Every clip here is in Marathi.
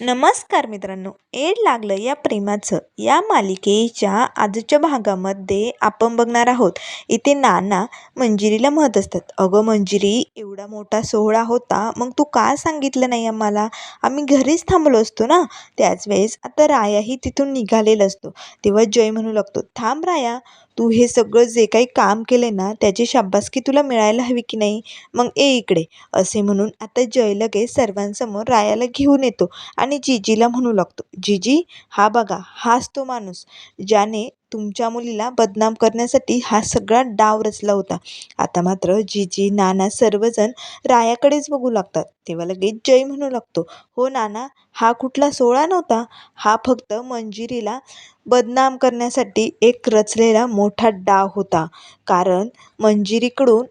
नमस्कार मित्रांनो. एड लागलं या प्रेमाचं. या मालिकेच्या आजच्या भागामध्ये आपण बघणार आहोत इथे नाना मंजिरीला म्हणत असतात अगं मंजिरी एवढा मोठा सोहळा होता मग तू का सांगितलं नाही आम्हाला? आम्ही घरीच थांबलो असतो ना? त्याच वेळेस आता रायाही तिथून निघालेला असतो. तेव्हा जय म्हणू लागतो थांब राया तू हे सगळं जे काही काम केले ना त्याची शाबासकी तुला मिळायला हवी की नाही? मग ए इकडे असे म्हणून आता जय लगेच सर्वांसमोर रायाला घेऊन येतो आणि जिजीला म्हणू लागतो जिजी हा बघा हाच तो माणूस ज्याने तुमच्या मुलीला बदनाम करण्यासाठी हा सगळा डाव रचला होता. आता मात्र जीजी नाना सर्वजण रायाकडेच बघू लागतात. तेव्हा लगेच जय म्हणू लागतो हो नाना हा कुठला सोहळा नव्हता? हा फक्त मंजिरीला बदनाम करण्यासाठी एक रचलेला मोठा डाव होता. कारण मंजिरीकडून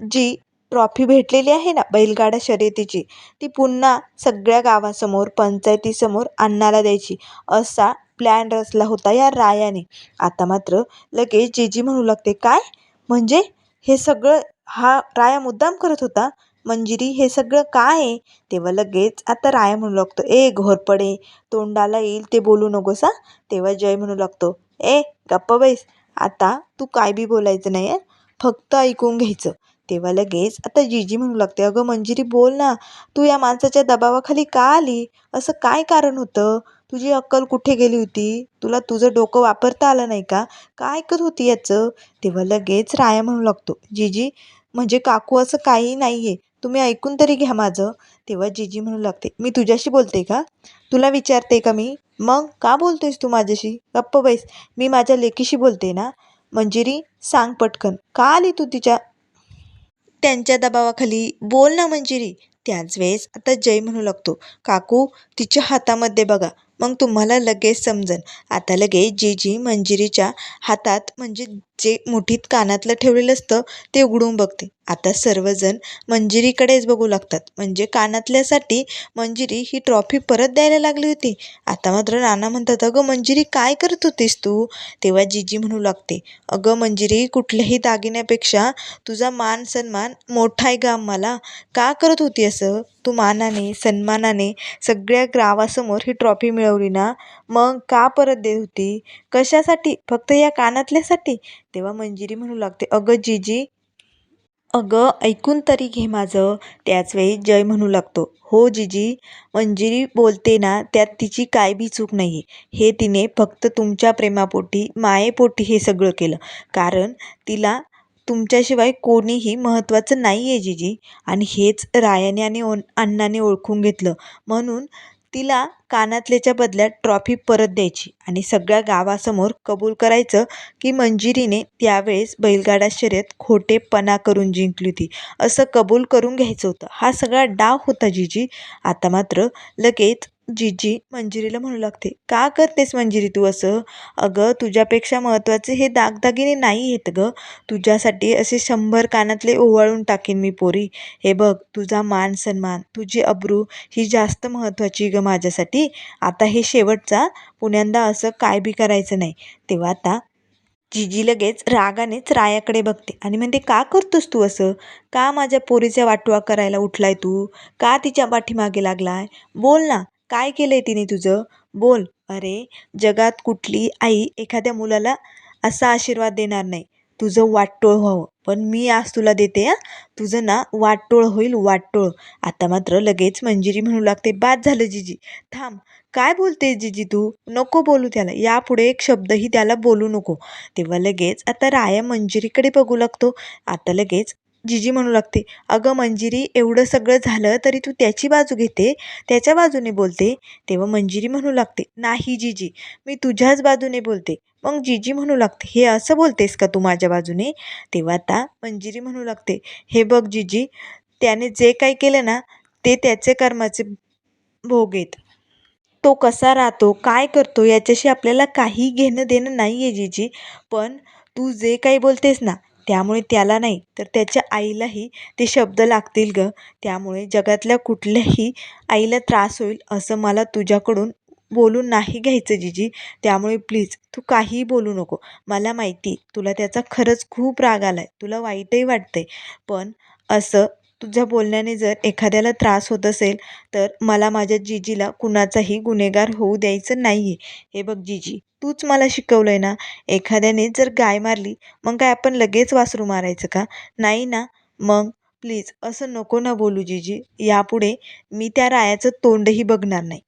जी ट्रॉफी भेटलेली आहे ना बैलगाडा शर्यतीची ती पुन्हा सगळ्या गावासमोर पंचायतीसमोर अण्णाला द्यायची असा प्लॅन रचला होता या रायाने. आता मात्र लगेच जीजी म्हणू लागते काय? म्हणजे हे सगळं हा राया मुद्दाम करत होता? मंजिरी हे सगळं काय आहे? तेव्हा लगेच आता राया म्हणू लागतो ए घोरपडे तोंडाला येईल ते बोलू नकोस हा? तेव्हा जय म्हणू लागतो ए गप्प बैस आता तू काय बी बोलायचं नाही आहे फक्त ऐकून घ्यायचं. तेव्हा लगेच आता जीजी म्हणू लागते अगं मंजिरी बोल ना तू या माणसाच्या दबावाखाली का आली? असं काय कारण होतं? तुझी अक्कल कुठे गेली होती? तुला तुझं डोकं वापरता आलं नाही का? काय ऐकत होती याचं? तेव्हा लगेच राया म्हणू लागतो. जीजी म्हणजे काकू असं काही नाही आहे तुम्ही ऐकून तरी घ्या माझं. तेव्हा जीजी म्हणू लागते. मी तुझ्याशी बोलते का? तुला विचारते का मी? मग का बोलतोयस तू माझ्याशी? गप्प बैस. मी माझ्या लेकीशी बोलते ना? मंजिरी सांग पटकन. का आली तू तिच्या त्यांच्या दबावाखाली? बोल ना मंजिरी. त्याच वेळेस आता जय म्हणू लागतो. काकू तिच्या हातामध्ये बघा. मग तुम्हाला लगेच समजन. आता लगेच जी जी मंजिरीच्या हातात म्हणजे जे मुठीत कानातलं ठेवलेलं असतं ते उघडून बघते. आता सर्वजण मंजिरीकडेच बघू लागतात. म्हणजे कानातल्यासाठी मंजिरी ही ट्रॉफी परत द्यायला लागली होती. आता मात्र नाना म्हणतात अगं मंजिरी काय करत होतीस तू? तेव्हा जीजी म्हणू लागते अगं मंजिरी कुठल्याही दागिन्यापेक्षा तुझा मान सन्मान मोठा आहे ग मला का करत होती असं? तू मानाने सन्मानाने सगळ्या गावासमोर ही ट्रॉफी मिळवली ना? मग का परत देत होती? कशासाठी? फक्त या कानातल्यासाठी? तेव्हा मंजिरी म्हणू लागते अगं जीजी अगं ऐकून तरी घे माझं. त्याच वेळी जय म्हणू लागतो हो जीजी मंजिरी बोलते ना त्यात तिची काय बी चूक नाही आहे हे तिने फक्त तुमच्या प्रेमापोटी मायेपोटी हे सगळं केलं. कारण तिला तुमच्याशिवाय कोणीही महत्त्वाचं नाही आहे जिजी. आणि हेच रायाने आणि ओ अण्णाने ओळखून घेतलं. म्हणून तिला कानातल्याच्या बदल्यात ट्रॉफी परत द्यायची आणि सगळ्या गावासमोर कबूल करायचं की मंजिरीने त्यावेळेस बैलगाडा शर्यत खोटेपणा करून जिंकली होती. असं कबूल करून घ्यायचं होतं. हा सगळा डाव होता जिजी. आता मात्र लगेच जीजी मंजिरीला म्हणू लागते का करतेस मंजिरी तू असं? अगं तुझ्यापेक्षा महत्त्वाचे हे दागदागिने नाही आहेत गं. तुझ्यासाठी असे शंभर कानातले ओवाळून टाकीन मी पोरी. हे बघ तुझा मान सन्मान तुझी अब्रू ही जास्त महत्त्वाची ग माझ्यासाठी. आता हे शेवटचा पुण्यांदा असं काय बी करायचं नाही. तेव्हा आता जिजी लगेच रागानेच रायाकडे बघते आणि म्हणते का करतोस तू असं? का माझ्या पोरीचा वाटवा करायला उठलाय तू? का तिच्या पाठीमागे लागलाय? बोल ना. काय केलंय तिने तुझं? बोल. अरे जगात कुठली आई एखाद्या मुलाला असा आशीर्वाद देणार नाही? तुझं वाटोळ व्हावं. पण मी आज तुला देते हां. तुझं ना वाटोळ होईल वाटोळ आता मात्र लगेच मंजिरी म्हणू लागते. बाद झालं जिजी. थांब. काय बोलते जिजी तू? नको बोलू त्याला. यापुढे एक शब्दही त्याला बोलू नको. तेव्हा लगेच आता राया मंजिरीकडे बघू लागतो. आता लगेच जिजी म्हणू लागते अगं मंजिरी एवढं सगळं झालं तरी तू त्याची बाजू घेते त्याच्या बाजूने बोलते. तेव्हा मंजिरी म्हणू लागते नाही जिजी मी तुझ्याच बाजूने बोलते. मग जिजी म्हणू लागते हे असं बोलतेस का तू माझ्या बाजूने? तेव्हा आता मंजिरी म्हणू लागते हे बघ जिजी त्याने जे काही केलं ना ते त्याचे कर्माचे भोग आहेत. तो कसा राहतो काय करतो याच्याशी आपल्याला काही घेणं देणं नाही आहे जीजी. पण तू जे काही बोलतेस ना त्यामुळे त्याला नाही तर त्याच्या आईलाही ते शब्द लागतील गं. त्यामुळे जगातल्या कुठल्याही आईला त्रास होईल असं मला तुझ्याकडून बोलून नाही घ्यायचं जिजी. त्यामुळे प्लीज तू काहीही बोलू नको. मला माहिती तुला त्याचा खरंच खूप राग आला आहे तुला वाईटही वाटतंय. पण असं तुझ्या बोलण्याने जर एखाद्याला त्रास होत असेल तर मला माझ्या जिजीला कुणाचाही गुन्हेगार होऊ द्यायचं नाही आहे हे बघ जिजी. तूच मला शिकवलं आहे ना. एखाद्याने जर गाय मारली मग काय आपण लगेच वासरू मारायचं का? नाही ना. मग? प्लीज असं नको ना बोलू जिजी. यापुढे मी त्या रायाचं तोंडही बघणार नाही.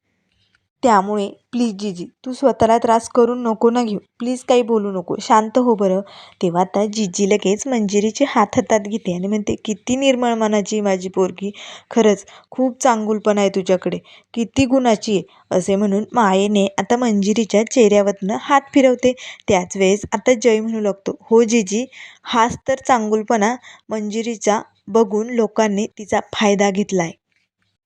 त्यामुळे प्लीज जिजी तू स्वतःला त्रास करून नको ना घेऊ. प्लीज काही बोलू नको. शांत हो बरं. तेव्हा आता जिजी लगेच मंजिरीचे हात हातात घेते आणि म्हणते किती निर्मळ मनाची माझी पोरगी. खरंच खूप चांगुलपणा आहे तुझ्याकडे. किती गुणाची आहे. असे म्हणून मायेने आता मंजिरीच्या चेहऱ्यावरनं हात फिरवते. त्याच वेळेस आता जय म्हणू लागतो. हो जिजी हाच तर चांगुलपणा मंजिरीचा बघून लोकांनी तिचा फायदा घेतला आहे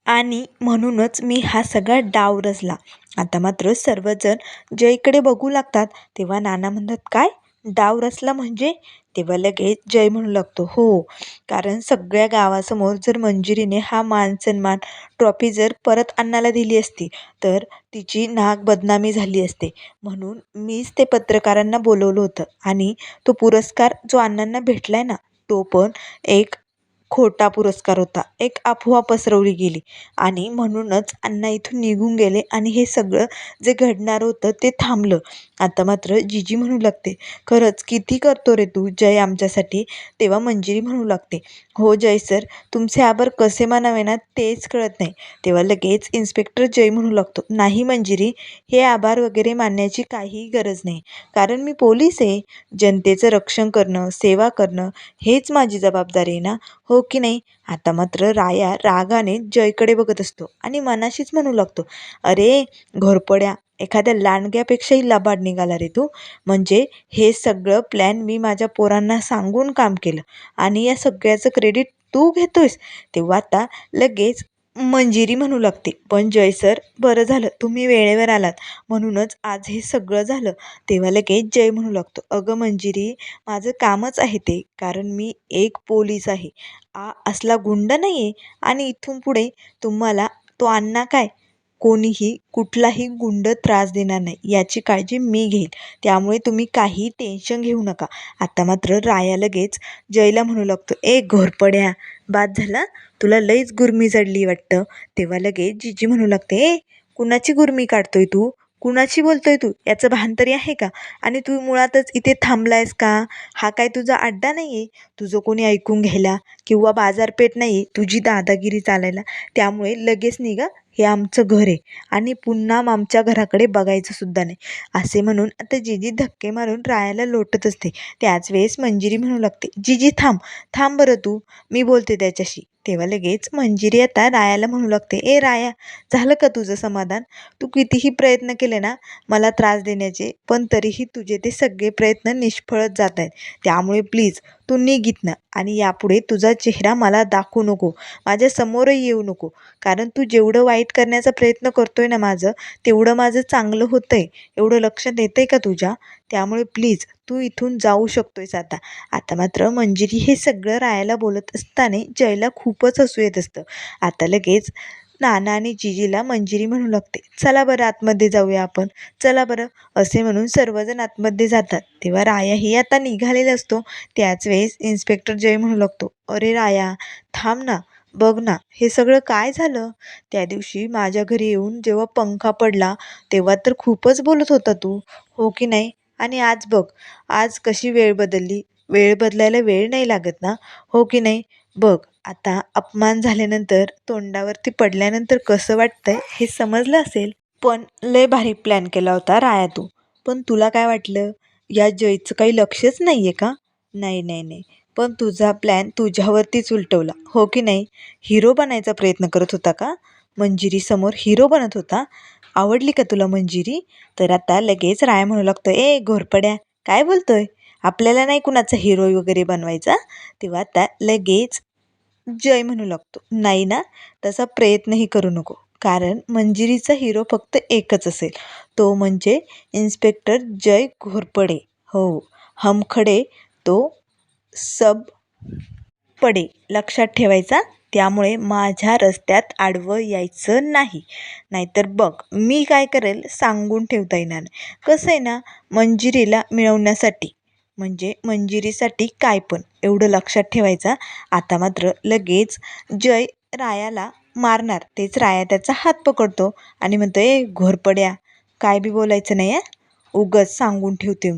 आणि म्हणूनच मी हा सगळा डाव रचला. आता मात्र सर्वजण जयकडे बघू लागतात तेव्हा नाना म्हणतात काय? डाव रचला म्हणजे? तेव्हा लगेच जय म्हणू लागतो हो. कारण सगळ्या गावासमोर जर मंजिरीने हा मान सन्मान ट्रॉफी जर परत अण्णाला दिली असती तर तिची नाक बदनामी झाली असते. म्हणून मीच ते पत्रकारांना बोलवलं होतं. आणि तो पुरस्कार जो अण्णांना भेटला आहे ना तो पण एक खोटा पुरस्कार होता. एक अफवा पसरवली गेली आणि म्हणूनच अण्णा इथून निघून गेले आणि हे सगळं जे घडणार होतं ते थांबलं. आता मात्र जिजी म्हणू लागते खरंच किती करतो रे तू जय आमच्यासाठी? तेव्हा मंजिरी म्हणू लागते हो जय सर तुमचे आभार कसे मानावे ना तेच कळत नाही. तेव्हा लगेच इन्स्पेक्टर जय म्हणू लागतो नाही मंजिरी हे आभार वगैरे मानण्याची काहीही गरज नाही. कारण मी पोलीस आहे. जनतेचं रक्षण करणं सेवा करणं हेच माझी जबाबदारी आहे ना? हो की नाही? आता मात्र राया रागाने जयकडे बघत असतो आणि मनाशीच म्हणू लागतो अरे घोरपड्या एखाद्या लांडग्यापेक्षाही लबाड निघाला रे तू. म्हणजे हे सगळं प्लॅन मी माझ्या पोरांना सांगून काम केलं. आणि या सगळ्याचं क्रेडिट तू घेतोयस. तेव्हा आता लगेच मंजिरी म्हणू लागते. पण जय सर बरं झालं. तुम्ही वेळेवर आलात. म्हणूनच आज हे सगळं झालं. तेव्हा लगेच जय म्हणू लागतो. अगं मंजिरी माझं कामच आहे ते. कारण मी एक पोलीस आहे. आ असला गुंड नाही आहे आणि इथून पुढे तुम्हाला तो अण्णा काय? कोणीही कुठलाही गुंड त्रास देणार नाही. याची काळजी मी घेईल त्यामुळे तुम्ही काही टेन्शन घेऊ नका. आता मात्र राया लगेच जयला म्हणू लागतो ए घोरपड्या! बाद झाला? तुला लईच गुरमी जडली वाटतं. तेव्हा लगेच जिजी म्हणू लागते ए कुणाची गुरमी काढतोय तू? कुणाची बोलतोय तू? याचं भान तरी आहे का? आणि तू मुळातच इथे थांबलायस का? हा काय तुझा अड्डा नाही आहे तुझं कोणी ऐकून घ्यायला? किंवा बाजारपेठ नाही आहे तुझी दादागिरी चालायला? त्यामुळे लगेच निघा. हे आमचं घर आहे. आणि पुन्हा आमच्या घराकडे बघायचं सुद्धा नाही. असे म्हणून आता जिजी धक्के मारून रायाला लोटत असते. त्याच वेळेस मंजिरी म्हणू लागते जिजी थांब थांब बरं तू मी बोलते त्याच्याशी. तेव्हा लगेच मंजिरी आता रायाला म्हणू लागते ए राया झालं का तुझं समाधान? तू कितीही प्रयत्न केले ना मला त्रास देण्याचे पण तरीही तुझे ते सगळे प्रयत्न निष्फळच जात आहेत. त्यामुळे प्लीज तू निघित ना आणि यापुढे तुझा चेहरा मला दाखवू नको. माझ्या समोरही येऊ नको. कारण तू जेवढं वाईट करण्याचा प्रयत्न करतो आहे ना माझं तेवढं माझं चांगलं होतं आहे एवढं लक्ष देतं आहे का तुझ्या? त्यामुळे प्लीज तू इथून जाऊ शकतो आहेस आता. आता मात्र मंजिरी हे सगळं रायाला बोलत असताना जयला खूपच हसू येत असतं. आता लगेच नाना आणि जिजीला मंजिरी म्हणू लागते. चला बरं आतमध्ये जाऊया आपण. चला बरं असे म्हणून सर्वजण आतमध्ये जातात. तेव्हा रायाही आता निघालेला असतो. त्याच वेळेस इन्स्पेक्टर जय म्हणू लागतो अरे राया थांब ना बघ ना हे सगळं काय झालं? त्या दिवशी माझ्या घरी येऊन जेव्हा पंखा पडला तेव्हा तर खूपच बोलत होता तू. हो की नाही? आणि आज बघ आज कशी वेळ बदलली? वेळ बदलायला वेळ नाही लागत ना? हो की नाही? बघ आता अपमान झाल्यानंतर तोंडावरती पडल्यानंतर कसं वाटतंय हे समजलं असेल पण लय भारी प्लॅन केला होता राया तू. पण तुला काय वाटलं? या जयचं काही लक्षच नाही आहे का? नाही नाही नाही. पण तुझा प्लॅन तुझ्यावरतीच उलटवला हो की नाही? हिरो बनायचा प्रयत्न करत होता का? मंजिरीसमोर हिरो बनत होता? आवडली का तुला मंजिरी? तर आता लगेच राय म्हणू लागतो ए घोरपड्या काय बोलतोय? आपल्याला नाही कुणाचा हिरो वगैरे बनवायचा? तेव्हा आता लगेच जय म्हणू लागतो. नाही ना? तसा प्रयत्नही करू नको. कारण मंजिरीचा हिरो फक्त एकच असेल. तो म्हणजे इन्स्पेक्टर जय घोरपडे. हो. हमखडे तो सब पडे. लक्षात ठेवायचा? त्यामुळे माझ्या रस्त्यात आडवं यायचं नाही. नाहीतर बघ मी काय करेल सांगून ठेवता येणार. कसं आहे ना? मंजिरीला मिळवण्यासाठी. म्हणजे मंजिरीसाठी काय पण एवढं लक्षात ठेवायचं आता मात्र लगेच जय रायाला मारणार. तेच राया त्याचा हात पकडतो आणि म्हणतो ए घोरपड्या काय बी बोलायचं नाही आहे उगच सांगून ठेवते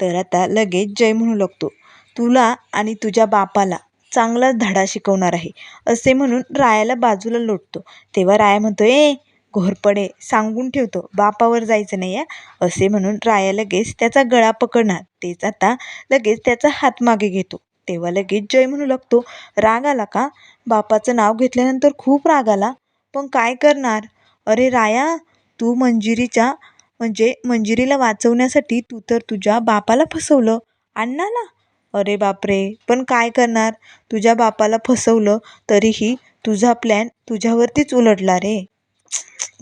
तर आता लगेच जय म्हणू लागतो तुला आणि तुझ्या बापाला चांगलाच धडा शिकवणार आहे असे म्हणून रायाला बाजूला लोटतो. तेव्हा राया म्हणतो ए घोरपडे सांगून ठेवतो बापावर जायचं नाही आहे असे म्हणून राया लगेच त्याचा गळा पकडणार. तेच आता लगेच त्याचा हात मागे घेतो. तेव्हा लगेच जय म्हणू लागतो राग आला का? बापाचं नाव घेतल्यानंतर खूप राग आला. पण काय करणार? अरे राया तू मंजिरीच्या म्हणजे मंजिरीला वाचवण्यासाठी तू तर तुझ्या बापाला फसवलं. अण्णाला? अरे बापरे! पण काय करणार? तुझ्या बापाला फसवलं तरीही तुझा प्लॅन तुझ्यावरतीच उलटला रे.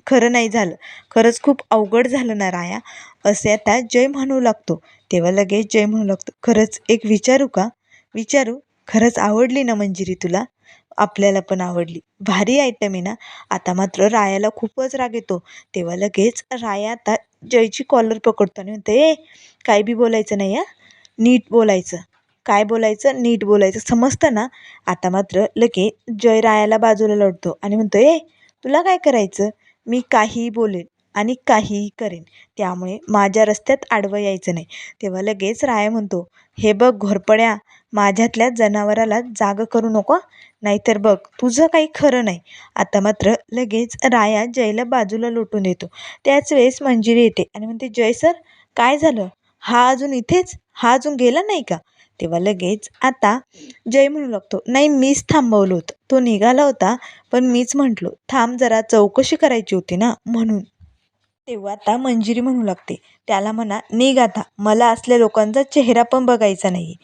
खरं नाही झालं. खरंच खूप अवघड झालं ना राया. असे आता जय म्हणू लागतो. तेव्हा लगेच जय म्हणू लागतो. खरंच एक विचारू का? विचारू? खरंच आवडली ना मंजिरी तुला? आपल्याला पण आवडली. भारी आयटम आहे ना? आता मात्र रायाला खूपच राग येतो. तेव्हा लगेच राया आता जयची कॉलर पकडतो आणि म्हणते ए काय बी बोलायचं नाही हा? नीट बोलायचं. काय बोलायचं? नीट बोलायचं. समजतं ना? आता मात्र लगेच जय रायाला बाजूला लढतो आणि म्हणतो ए तुला काय करायचं? मी काहीही बोलेन आणि काहीही करेन. त्यामुळे माझ्या रस्त्यात आडवं यायचं नाही. तेव्हा लगेच राया म्हणतो हे बघ घोरपड्या माझ्यातल्या जनावराला जाग करू नको नाहीतर बघ तुझं काही खरं नाही. आता मात्र लगेच राया जयला बाजूला लोटून देतो. त्याच वेळेस मंजिरी येते आणि म्हणते जय सर काय झालं? हा अजून इथेच? हा अजून गेला नाही का? तेव्हा लगेच आता जय म्हणू लागतो. नाही मीच थांबवलं होतं. तो निघाला होता पण मीच म्हटलो थांब जरा चौकशी करायची होती ना म्हणून. तेव्हा आता मंजिरी म्हणू लागते. त्याला म्हणा निघ आता. मला असल्या लोकांचा चेहरा पण बघायचा नाही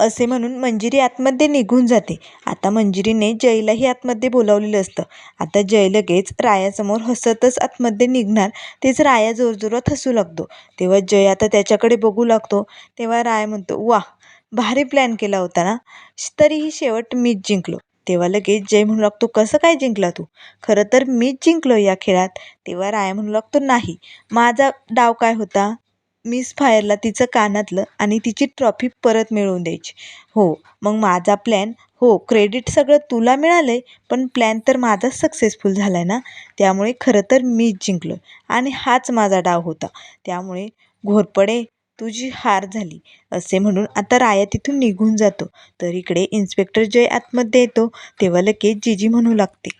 असे म्हणून मंजिरी आतमध्ये निघून जाते. आता मंजिरीने जयलाही आतमध्ये बोलावलेलं असतं. आता जय लगेच रायासमोर हसतच आतमध्ये निघणार. तेच राया जोरजोरात हसू लागतो. तेव्हा जय आता त्याच्याकडे बघू लागतो. तेव्हा राय म्हणतो वा भारी प्लॅन केला होता ना? तरीही शेवट मीच जिंकलो. तेव्हा लगेच जय म्हणू लागतो कसं काय जिंकला तू? खरं तर मीच जिंकलो या खेळात. तेव्हा राया म्हणू लागतो नाही. माझा डाव काय होता? मिस फायरला तिचं कानातलं आणि तिची ट्रॉफी परत मिळवून द्यायची. हो मग माझा प्लॅन हो क्रेडिट सगळं तुला मिळालं आहे पण प्लॅन तर माझाच सक्सेसफुल झाला आहे ना? त्यामुळे खरं तर मीच जिंकलो आणि हाच माझा डाव होता. त्यामुळे घोरपडे तुझी हार झाली असे म्हणून आता राया तिथून निघून जातो. तर इकडे इन्स्पेक्टर जय आतमध्ये येतो तेव्हा लगेच जीजी म्हणू लागते.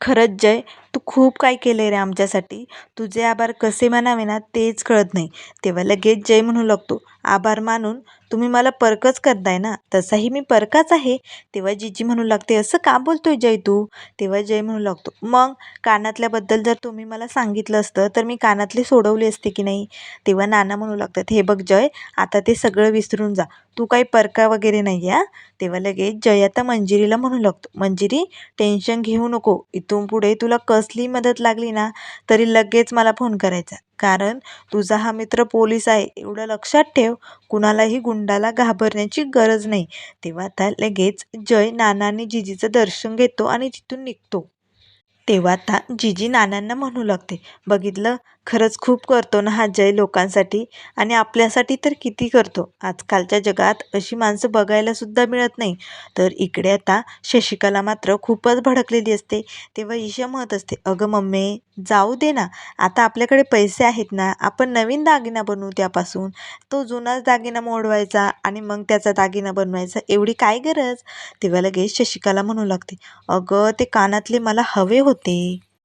खरंच जय तू खूप काय केलं आहे रे आमच्यासाठी. तुझे आभार कसे मानावे ना तेच कळत नाही. तेव्हा लगेच जय म्हणू लागतो आभार मानून तुम्ही मला परकच करताय ना? तसाही मी परकाच आहे. तेव्हा जीजी म्हणू लागते असं का बोलतोय जय तू? तेव्हा जय म्हणू लागतो मग कानातल्याबद्दल जर तुम्ही मला सांगितलं असतं तर मी कानातले सोडवली असते की नाही? तेव्हा नाना म्हणू लागतात हे बघ जय आता ते सगळं विसरून जा. तू काही परका वगैरे नाही आहे तेव्हा लगेच जय आता मंजिरीला म्हणू लागतो मंजिरी टेन्शन घेऊ नको. इथून पुढे तुला कस कसली मदत लागली ना तरी लगेच मला फोन करायचा. कारण तुझा हा मित्र पोलीस आहे एवढं लक्षात ठेव कुणालाही गुंडाला घाबरण्याची गरज नाही. तेव्हा आता लगेच जय नाना आणि जिजीचं दर्शन घेतो आणि तिथून निघतो. तेव्हा आता जिजी नानांना म्हणू लागते बघितलं? खरंच खूप करतो ना हा जय लोकांसाठी आणि आपल्यासाठी तर किती करतो. आजकालच्या जगात अशी माणसं बघायला सुद्धा मिळत नाही. तर इकडे आता शशिकला मात्र खूपच भडकलेली असते. तेव्हा ईशा म्हणत असते अगं मम्मी जाऊ दे ना. आता आपल्याकडे पैसे आहेत ना. आपण नवीन दागिना बनवू त्यापासून. तो जुनाच दागिना मोडवायचा आणि मग त्याचा दागिना बनवायचा. एवढी काय गरज? तेव्हा लगेच शशिकला म्हणू लागते अगं ते कानातले मला हवे होते.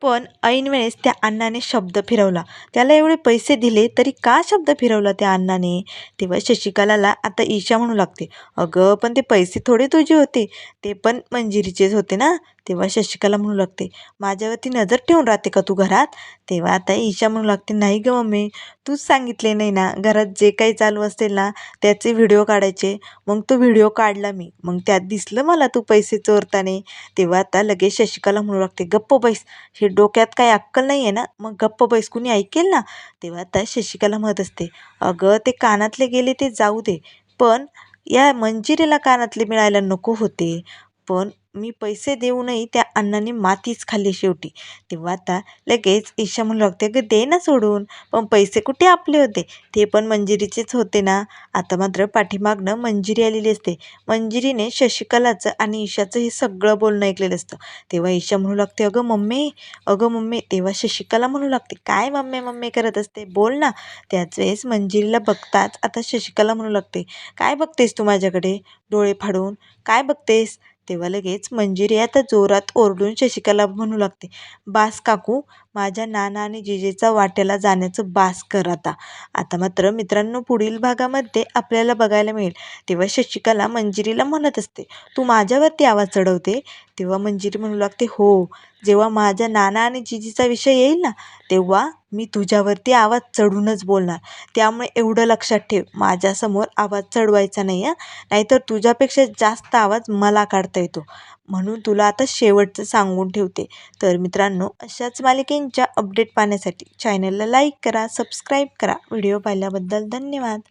पण ऐनवेळेस त्या अण्णाने शब्द फिरवला. त्याला एवढे पैसे दिले तरी का शब्द फिरवला त्या अण्णाने? तेव्हा शशिकलाला आता ईशा म्हणू लागते. अगं पण ते पैसे थोडे तुझे होते. ते पण मंजिरीचेच होते ना? तेव्हा शशिकला म्हणू लागते माझ्यावरती नजर ठेवून राहते का तू घरात? तेव्हा आता ईशा म्हणू लागते नाही ग मम्मी तूच सांगितले नाही ना घरात जे काही चालू असेल ना त्याचे व्हिडिओ काढायचे. मग तो व्हिडिओ काढला मी. मग त्यात दिसलं मला तू पैसे चोरताने. तेव्हा आता लगेच शशिकला म्हणू लागते गप्प बैस हे डोक्यात काही अक्कल नाही आहे ना? मग गप्प बैस कुणी ऐकेल ना? तेव्हा आता शशिकला म्हणत असते अगं ते कानातले गेले ते जाऊ दे पण या मंजिरीला कानातले मिळायला नको होते. पण मी पैसे देऊनही त्या अण्णांनी मातीच खाल्ली शेवटी. तेव्हा आता लगेच ईशा म्हणू लागते अगं दे ना सोडून. पण पैसे कुठे आपले होते? ते पण मंजिरीचेच होते ना. आता मात्र पाठीमागनं मंजिरी आलेली असते. मंजिरीने शशिकलाचं आणि ईशाचं हे सगळं बोलणं ऐकलेलं असतं. तेव्हा ईशा म्हणू लागते अगं मम्मी. अगं मम्मी. तेव्हा शशिकला म्हणू लागते काय मम्मी मम्मी करत असते? बोल ना. त्याच वेळेस मंजिरीला बघताच आता शशिकला म्हणू लागते काय बघतेस तू माझ्याकडे? डोळे फाडून. काय बघतेस? तेव्हा लगेच मंजिरी आता जोरात ओरडून शशिकला म्हणू लागते बास काकू माझ्या नाना आणि जिजेचा वाट्याला जाण्याचं बास कर आता. आता मात्र मित्रांनो पुढील भागामध्ये आपल्याला बघायला मिळेल. तेव्हा शशिकला मंजिरीला म्हणत असते तू माझ्यावरती आवाज चढवते? तेव्हा मंजिरी म्हणू लागते हो. जेव्हा माझ्या नाना आणि जिजीचा विषय येईल ना तेव्हा मी तुझ्यावरती आवाज चढूनच बोलणार. त्यामुळे एवढं लक्षात ठेव. माझ्यासमोर आवाज चढवायचा नाही आहे नाहीतर तुझ्यापेक्षा जास्त आवाज मला काढता येतो. म्हणून तुला आता शेवटचं सांगून ठेवते. तर मित्रांनो अशाच मालिकेंच्या अपडेट पाहण्यासाठी चॅनलला लाईक करा सबस्क्राईब करा. व्हिडिओ पाहिल्याबद्दल धन्यवाद.